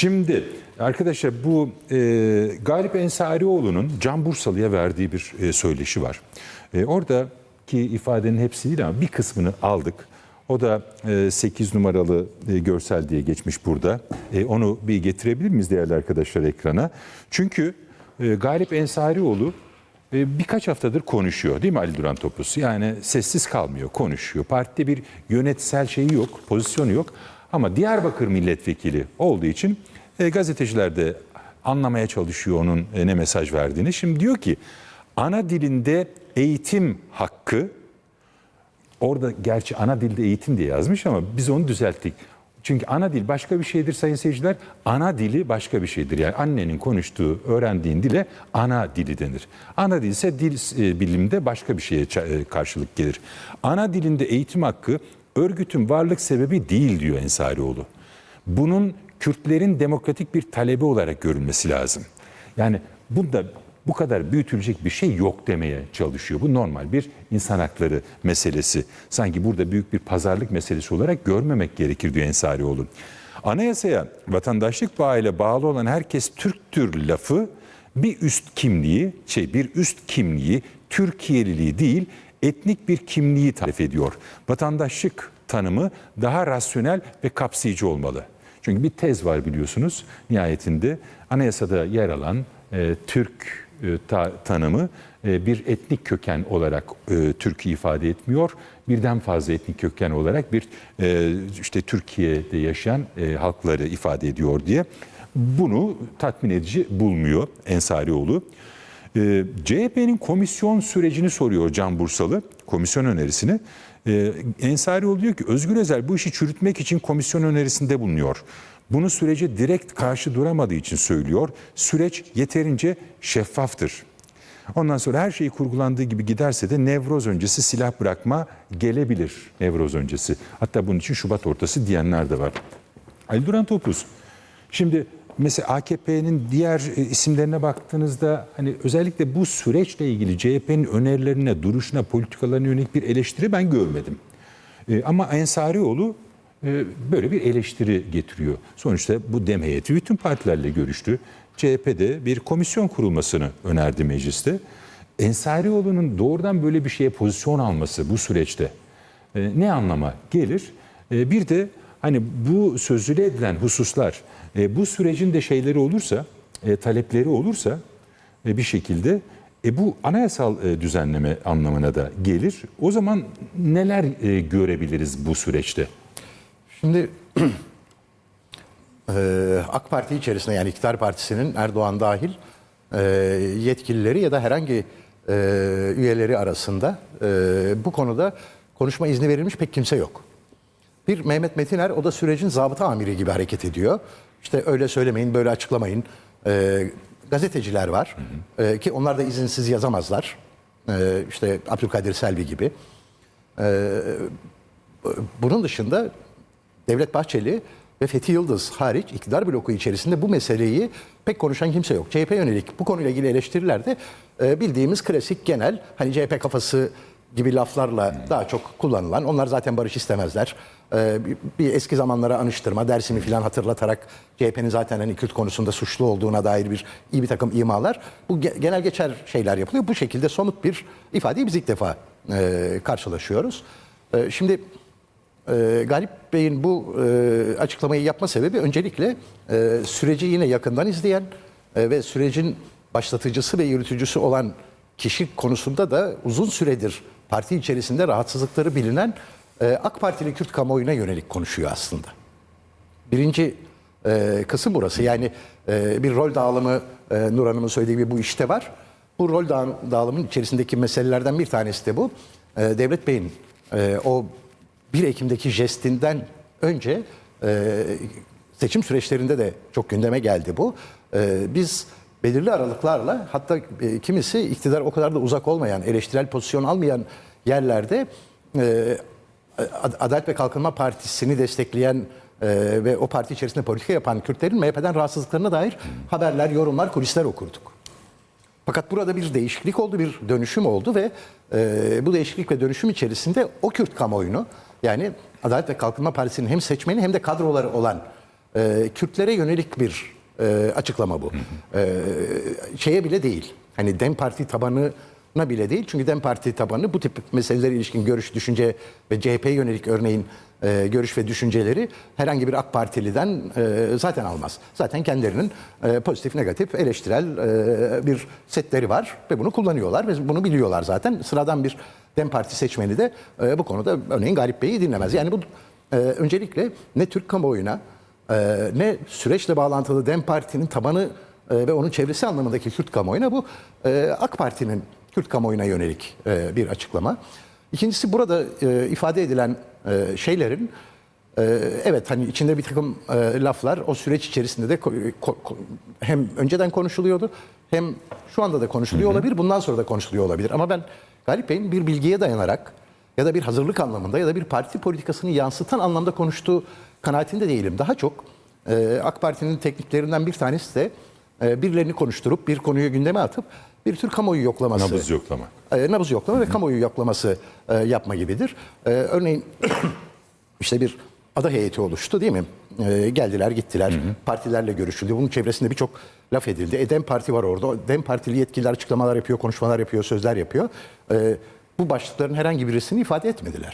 Şimdi arkadaşlar bu e, Galip Ensarioğlu'nun Can Bursalı'ya verdiği bir e, söyleşi var. E, oradaki ifadenin hepsi değil ama bir kısmını aldık. O da e, 8 numaralı e, görsel diye geçmiş burada. E, onu bir getirebilir miyiz değerli arkadaşlar ekrana? Çünkü e, Galip Ensarioğlu e, birkaç haftadır konuşuyor değil mi Ali Duran Topuz? Yani sessiz kalmıyor, konuşuyor. Partide bir yönetsel şeyi yok, pozisyonu yok. Ama Diyarbakır milletvekili olduğu için e, gazeteciler de anlamaya çalışıyor onun e, ne mesaj verdiğini. Şimdi diyor ki ana dilinde eğitim hakkı Orada gerçi ana dilde eğitim diye yazmış ama biz onu düzelttik. Çünkü ana dil başka bir şeydir sayın seyirciler. Ana dili başka bir şeydir. Yani annenin konuştuğu, öğrendiğin dile ana dili denir. Ana dil ise dil e, bilimde başka bir şeye e, karşılık gelir. Ana dilinde eğitim hakkı örgütün varlık sebebi değil diyor Ensarioğlu. Bunun Kürtlerin demokratik bir talebi olarak görülmesi lazım. Yani bunda bu kadar büyütülecek bir şey yok demeye çalışıyor. Bu normal bir insan hakları meselesi. Sanki burada büyük bir pazarlık meselesi olarak görmemek gerekir diyor Ensarioğlu. Anayasaya vatandaşlık bağıyla bağlı olan herkes Türktür lafı bir üst kimliği, şey bir üst kimliği, Türkiye'liliği değil, etnik bir kimliği tarif ediyor. Vatandaşlık tanımı daha rasyonel ve kapsayıcı olmalı. Çünkü bir tez var biliyorsunuz nihayetinde anayasada yer alan e, Türk e, ta- tanımı e, bir etnik köken olarak e, Türk'ü ifade etmiyor. Birden fazla etnik köken olarak bir e, işte Türkiye'de yaşayan e, halkları ifade ediyor diye. Bunu tatmin edici bulmuyor Ensarioğlu. E, CHP'nin komisyon sürecini soruyor Can Bursalı, komisyon önerisini. E, Ensarioğlu diyor ki Özgür Özel bu işi çürütmek için komisyon önerisinde bulunuyor. Bunu sürece direkt karşı duramadığı için söylüyor. Süreç yeterince şeffaftır. Ondan sonra her şey kurgulandığı gibi giderse de Nevroz öncesi silah bırakma gelebilir Nevroz öncesi. Hatta bunun için Şubat ortası diyenler de var. Ali Duran Topuz. Şimdi mesela AKP'nin diğer e, isimlerine baktığınızda hani özellikle bu süreçle ilgili CHP'nin önerilerine, duruşuna, politikalarına yönelik bir eleştiri ben görmedim. E, ama Ensarioğlu e, böyle bir eleştiri getiriyor. Sonuçta bu dem heyeti bütün partilerle görüştü. CHP'de bir komisyon kurulmasını önerdi mecliste. Ensarioğlu'nun doğrudan böyle bir şeye pozisyon alması bu süreçte ne anlama gelir? Bir de hani bu sözüyle edilen hususlar e, bu sürecin de şeyleri olursa, e, talepleri olursa e, bir şekilde e, bu anayasal e, düzenleme anlamına da gelir. O zaman neler e, görebiliriz bu süreçte? Şimdi eee, AK Parti içerisinde yani iktidar partisinin Erdoğan dahil eee, yetkilileri ya da herhangi eee, üyeleri arasında eee, bu konuda konuşma izni verilmiş pek kimse yok. Bir Mehmet Metiner o da sürecin zabıta amiri gibi hareket ediyor. İşte öyle söylemeyin, böyle açıklamayın. Eee, gazeteciler var Eee, ki onlar da izinsiz yazamazlar. Eee işte Abdülkadir Selvi gibi. Bunun dışında Devlet Bahçeli ve Fethi Yıldız hariç iktidar bloku içerisinde bu meseleyi pek konuşan kimse yok. CHP yönelik bu konuyla ilgili eleştirilerde e, bildiğimiz klasik genel hani CHP kafası gibi laflarla daha çok kullanılan onlar zaten barış istemezler. E, bir, eski zamanlara anıştırma dersimi falan hatırlatarak CHP'nin zaten hani Kürt konusunda suçlu olduğuna dair bir iyi bir takım imalar. Bu ge- genel geçer şeyler yapılıyor. Bu şekilde somut bir ifadeyi biz ilk defa e, karşılaşıyoruz. E, şimdi e, Galip Bey'in bu e, açıklamayı yapma sebebi öncelikle süreci yine yakından izleyen ve sürecin başlatıcısı ve yürütücüsü olan kişi konusunda da uzun süredir parti içerisinde rahatsızlıkları bilinen e, AK Partili Kürt kamuoyuna yönelik konuşuyor aslında. Birinci e, kısım burası. Yani e, bir rol dağılımı e, Nur Hanım'ın söylediği gibi bu işte var. Bu rol dağ- dağılımının içerisindeki meselelerden bir tanesi de bu. E, Devlet Bey'in e, o 1 Ekim'deki jestinden önce e, seçim süreçlerinde de çok gündeme geldi bu. E, biz belirli aralıklarla hatta e, kimisi iktidar o kadar da uzak olmayan, eleştirel pozisyon almayan yerlerde e, Adalet ve Kalkınma Partisi'ni destekleyen e, ve o parti içerisinde politika yapan Kürtlerin MHP'den rahatsızlıklarına dair haberler, yorumlar, kulisler okurduk. Fakat burada bir değişiklik oldu, bir dönüşüm oldu ve e, bu değişiklik ve dönüşüm içerisinde o Kürt kamuoyunu yani Adalet ve Kalkınma Partisi'nin hem seçmeni hem de kadroları olan e, Kürtlere yönelik bir e, açıklama bu. E, şeye bile değil. Hani Dem Parti tabanına bile değil. Çünkü Dem Parti tabanı bu tip meselelere ilişkin görüş, düşünce ve CHP'ye yönelik örneğin e, görüş ve düşünceleri herhangi bir AK Partiliden e, zaten almaz. Zaten kendilerinin e, pozitif, negatif, eleştirel e, bir setleri var ve bunu kullanıyorlar ve bunu biliyorlar zaten. Sıradan bir Dem Parti seçmeni de e, bu konuda örneğin Galip Bey'i dinlemez. Yani bu e, öncelikle ne Türk kamuoyuna e, ne süreçle bağlantılı Dem Parti'nin tabanı e, ve onun çevresi anlamındaki Kürt kamuoyuna bu e, AK Parti'nin Kürt kamuoyuna yönelik e, bir açıklama. İkincisi burada e, ifade edilen e, şeylerin e, evet hani içinde bir takım e, laflar o süreç içerisinde de ko- ko- hem önceden konuşuluyordu hem şu anda da konuşuluyor olabilir bundan sonra da konuşuluyor olabilir. Ama ben Galip Bey'in bir bilgiye dayanarak ya da bir hazırlık anlamında ya da bir parti politikasını yansıtan anlamda konuştuğu kanaatinde değilim. Daha çok e, AK Parti'nin tekniklerinden bir tanesi de e, birilerini konuşturup bir konuyu gündeme atıp bir tür kamuoyu yoklaması. Nabız yoklama. E, nabız yoklama ve kamuoyu yoklaması e, yapma gibidir. E, örneğin işte bir ada heyeti oluştu değil mi? E, geldiler gittiler partilerle görüşüldü. Bunun çevresinde birçok laf edildi. E, Dem Parti var orada. Dem Partili yetkililer açıklamalar yapıyor, konuşmalar yapıyor, sözler yapıyor. E, bu başlıkların herhangi birisini ifade etmediler.